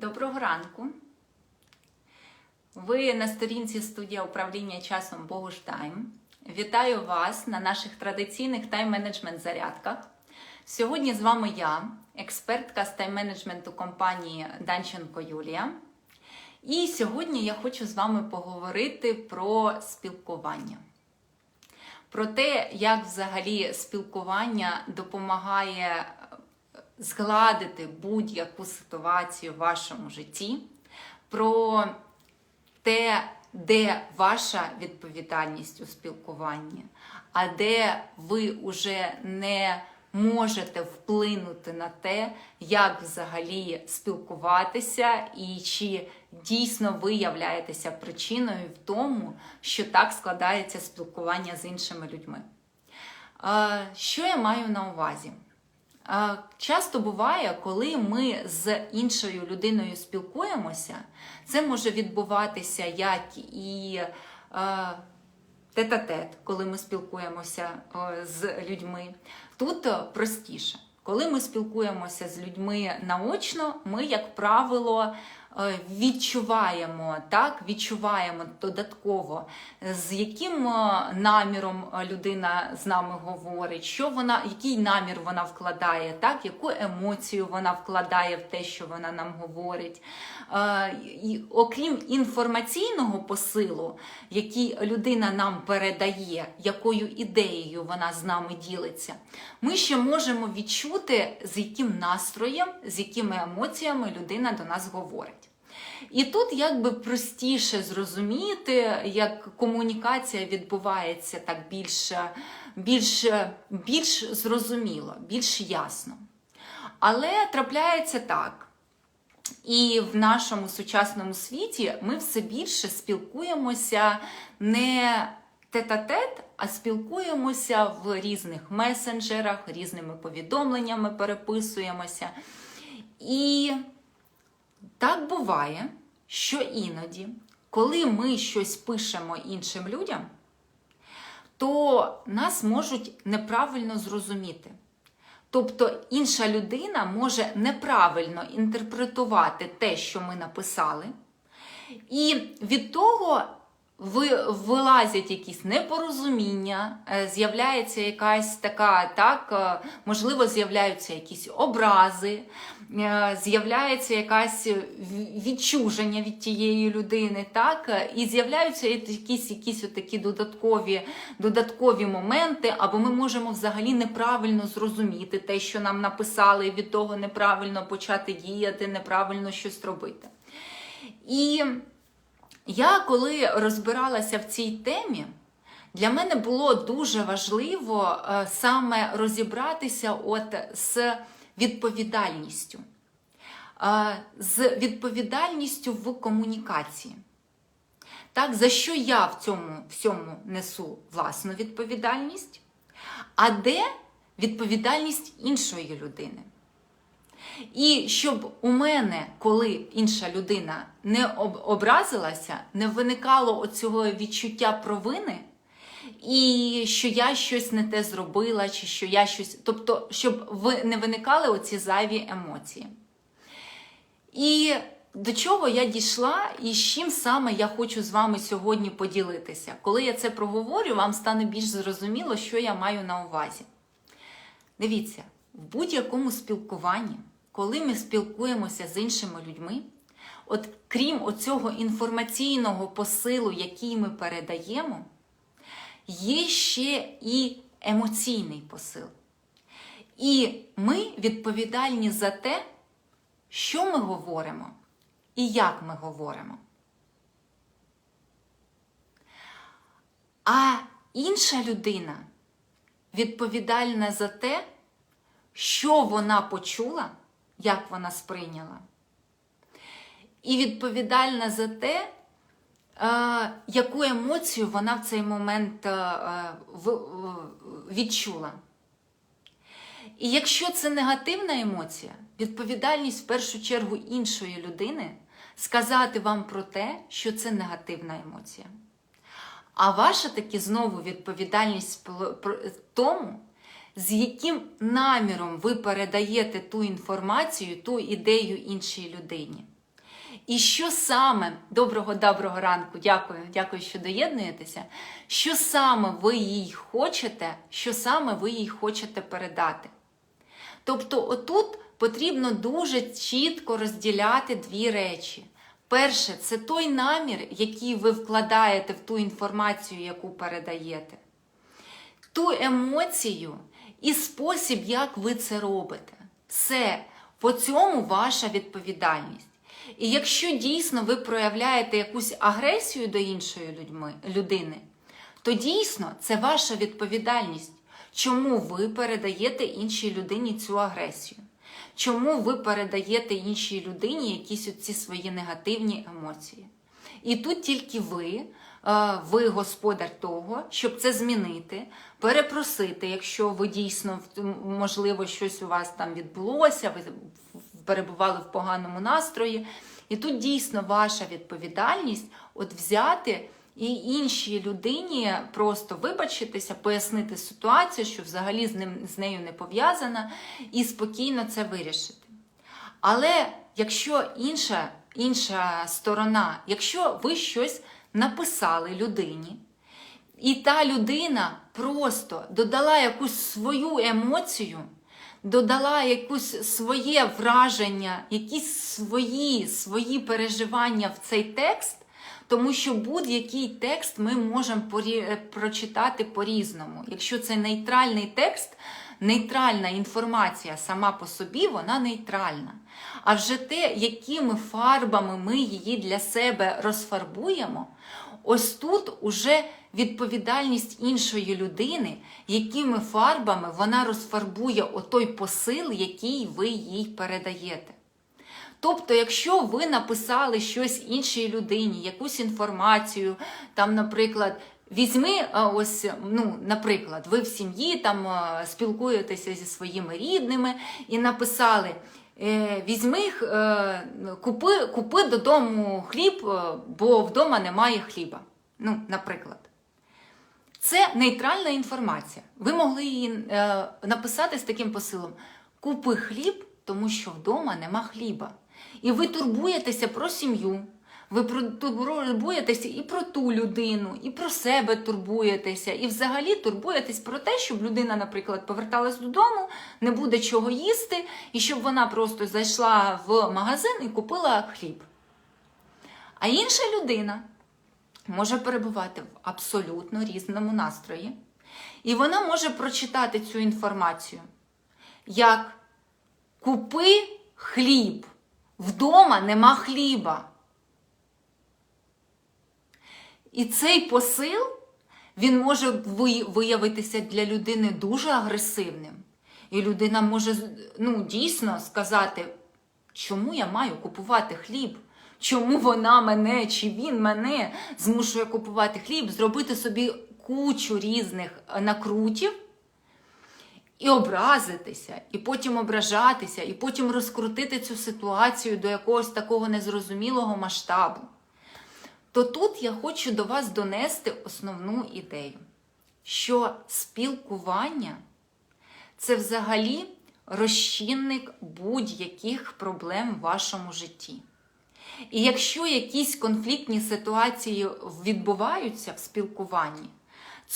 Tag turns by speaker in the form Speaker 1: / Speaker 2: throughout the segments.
Speaker 1: Доброго ранку. Ви на сторінці студія управління часом Богуш Тайм. Вітаю вас на наших традиційних тайм-менеджмент зарядках. Сьогодні з вами я, експертка з тайм-менеджменту компанії Данченко Юлія. І сьогодні я хочу з вами поговорити про спілкування. Про те, як взагалі спілкування допомагає згладити будь-яку ситуацію в вашому житті, про те, де ваша відповідальність у спілкуванні, а де ви вже не можете вплинути на те, як взагалі спілкуватися, і чи дійсно ви являєтеся причиною в тому, що так складається спілкування з іншими людьми. Е, Що я маю на увазі? Часто буває, коли ми з іншою людиною спілкуємося, це може відбуватися як і е, тет-а-тет, коли ми спілкуємося з людьми. Тут е, простіше. Коли ми спілкуємося з людьми наочно, ми, як правило, відчуваємо, так, відчуваємо додатково, з яким е, наміром е, людина з нами говорить, що вона, який намір вона вкладає, так, яку емоцію вона вкладає в те, що вона нам говорить. Е, І, окрім інформаційного посилу, який людина нам передає, якою ідеєю вона з нами ділиться, ми ще можемо відчути, з яким настроєм, з якими емоціями людина до нас говорить. І тут якби простіше зрозуміти, як комунікація відбувається так більш, більш, більш зрозуміло, більш ясно. Але трапляється так. І в нашому сучасному світі ми все більше спілкуємося не тет-а-тет, а спілкуємося в різних месенджерах, різними повідомленнями переписуємося. І так буває, що іноді, коли ми щось пишемо іншим людям, то нас можуть неправильно зрозуміти. Тобто інша людина може неправильно інтерпретувати те, що ми написали, і від того вилазять якісь непорозуміння, е, з'являється якась така, так, е, можливо, з'являються якісь образи, е, з'являється якась відчуження від тієї людини, так, і з'являються якісь, якісь такі додаткові, додаткові моменти, або ми можемо взагалі неправильно зрозуміти те, що нам написали, і від того неправильно почати діяти, неправильно щось робити. І я коли розбиралася в цій темі, для мене було дуже важливо е, саме розібратися от з відповідальністю, Е, з відповідальністю в комунікації. Так, за що я в цьому всьому несу власну відповідальність, а де відповідальність іншої людини. І щоб у мене, коли інша людина не образилася, не виникало оцього відчуття провини, і що я щось не те зробила, чи що я щось. Тобто, щоб не виникали оці зайві емоції. І до чого я дійшла, і з чим саме я хочу з вами сьогодні поділитися. Коли я це проговорю, вам стане більш зрозуміло, що я маю на увазі. Дивіться, в будь-якому спілкуванні, коли ми спілкуємося з іншими людьми, от крім оцього інформаційного посилу, який ми передаємо, є ще і емоційний посил. І ми відповідальні за те, що ми говоримо і як ми говоримо. А інша людина відповідальна за те, що вона почула, як вона сприйняла, і відповідальна за те, е, яку емоцію вона в цей момент е, в- відчула. І якщо це негативна емоція, відповідальність в першу чергу іншої людини сказати вам про те, що це негативна емоція. А ваша таки знову відповідальність в тому, з яким наміром ви передаєте ту інформацію, ту ідею іншій людині. І що саме доброго доброго ранку, дякую, дякую, що доєднуєтеся. Що саме ви їй хочете, що саме ви їй хочете передати? Тобто, отут потрібно дуже чітко розділяти дві речі. Перше, це той намір, який ви вкладаєте в ту інформацію, яку передаєте, ту емоцію і спосіб, як ви це робите. Все по цьому ваша відповідальність. І якщо дійсно ви проявляєте якусь агресію до іншої людьми, людини, то дійсно це ваша відповідальність, чому ви передаєте іншій людині цю агресію. Чому ви передаєте іншій людині якісь оці свої негативні емоції? І тут тільки ви, ви господар того, щоб це змінити, перепросити, якщо ви дійсно можливо щось у вас там відбулося, ви перебували в поганому настрої. І тут дійсно ваша відповідальність от взяти і іншій людині просто вибачитися, пояснити ситуацію, що взагалі з ним з нею не пов'язана, і спокійно це вирішити. Але якщо інша, інша сторона, якщо ви щось написали людині, і та людина просто додала якусь свою емоцію, додала якусь своє враження, якісь свої, свої переживання в цей текст, тому що будь-який текст ми можемо порі- прочитати по-різному. Якщо це нейтральний текст, нейтральна інформація сама по собі, вона нейтральна. А вже те, якими фарбами ми її для себе розфарбуємо, ось тут уже відповідальність іншої людини, якими фарбами вона розфарбує отой посил, який ви їй передаєте. Тобто, якщо ви написали щось іншій людині, якусь інформацію, там, наприклад, візьми, ось, ну, наприклад, ви в сім'ї там спілкуєтеся зі своїми рідними і написали. Е, Візьми, е, купи, купи додому хліб, е, бо вдома немає хліба. Ну, наприклад. Це нейтральна інформація. Ви могли її написати з таким посилом: Купи хліб, тому що вдома нема хліба. І ви турбуєтеся про сім'ю, ви турбуєтеся і про ту людину, і про себе турбуєтеся, і взагалі турбуєтесь про те, щоб людина, наприклад, поверталась додому, не буде чого їсти, і щоб вона просто зайшла в магазин і купила хліб. А інша людина може перебувати в абсолютно різному настрої, і вона може прочитати цю інформацію як купи хліб. Вдома нема хліба. І цей посил він може виявитися для людини дуже агресивним. І людина може ну, дійсно сказати, чому я маю купувати хліб? Чому вона мене чи він мене змушує купувати хліб, зробити собі кучу різних е, накрутів і образитися, і потім ображатися, і потім розкрутити цю ситуацію до якогось такого незрозумілого масштабу. То тут я хочу до вас донести основну ідею, що спілкування це взагалі розчинник будь-яких проблем в вашому житті. І якщо якісь конфліктні ситуації відбуваються в спілкуванні,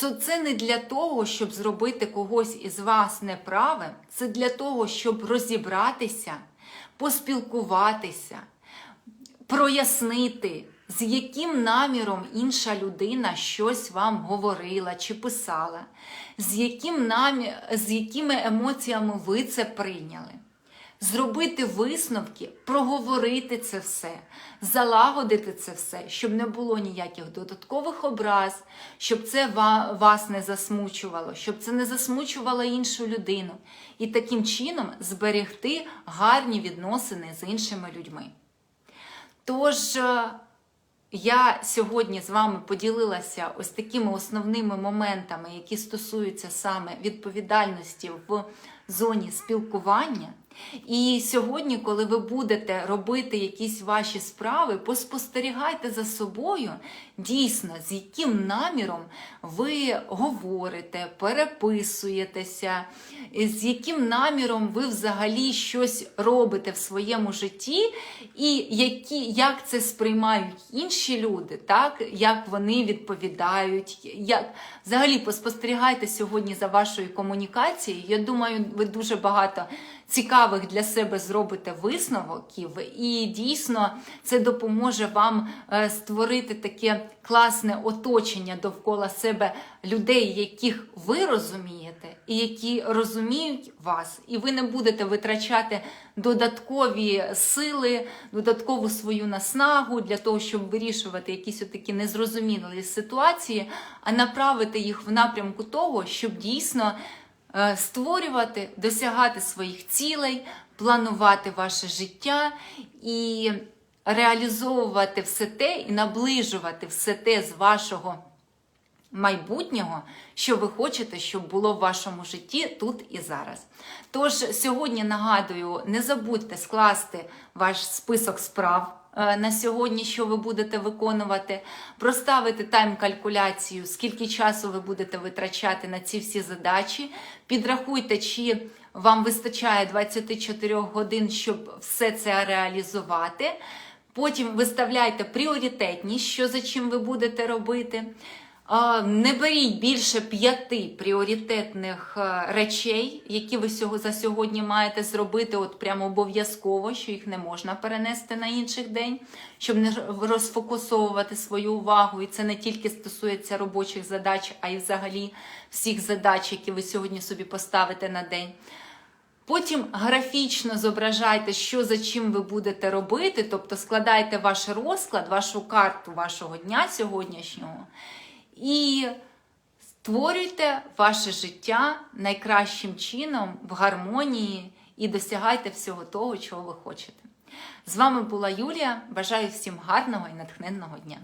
Speaker 1: то це не для того, щоб зробити когось із вас неправим, це для того, щоб розібратися, поспілкуватися, прояснити, з яким наміром інша людина щось вам говорила чи писала, з, яким намі... з якими емоціями ви це прийняли. Зробити висновки, проговорити це все, залагодити це все, щоб не було ніяких додаткових образ, щоб це вас не засмучувало, щоб це не засмучувало іншу людину, і таким чином зберегти гарні відносини з іншими людьми. Тож е, я сьогодні з вами поділилася ось такими основними моментами, які стосуються саме відповідальності в зоні спілкування. І сьогодні, коли ви будете робити якісь ваші справи, поспостерігайте за собою дійсно, з яким наміром ви говорите, переписуєтеся, з яким наміром ви взагалі щось робите в своєму житті, і які, як це сприймають інші люди, так? як вони відповідають, як взагалі поспостерігайте сьогодні за вашою комунікацією. Я думаю, ви дуже багато цікавих для себе зробите висновків, і дійсно це допоможе вам е, створити таке класне оточення довкола себе людей, яких ви розумієте, і які розуміють вас, і ви не будете витрачати додаткові сили, додаткову свою наснагу для того, щоб вирішувати якісь такі незрозумілі ситуації, а направити їх в напрямку того, щоб дійсно створювати, досягати своїх цілей, планувати ваше життя і реалізовувати все те і наближувати все те з вашого майбутнього, що ви хочете, щоб було в вашому житті тут і зараз. Тож сьогодні нагадую, не забудьте скласти ваш список справ. е, На сьогодні, що ви будете виконувати, проставити тайм-калькуляцію, скільки часу ви будете витрачати на ці всі задачі. Підрахуйте, чи вам вистачає 24 годин, щоб все це реалізувати. Потім виставляйте пріоритетність, що за чим ви будете робити. Не беріть більше п'яти пріоритетних е, речей, які ви за сьогодні маєте зробити, от прямо обов'язково, що їх не можна перенести на інший день, щоб не розфокусовувати свою увагу. І це не тільки стосується робочих задач, а й взагалі всіх задач, які ви сьогодні собі поставите на день. Потім графічно зображайте, що за чим ви будете робити, тобто складайте ваш розклад, вашу карту вашого дня сьогоднішнього і створюйте ваше життя найкращим чином в гармонії і досягайте всього того, чого ви хочете. З вами була Юлія. Бажаю всім гарного і натхненного дня!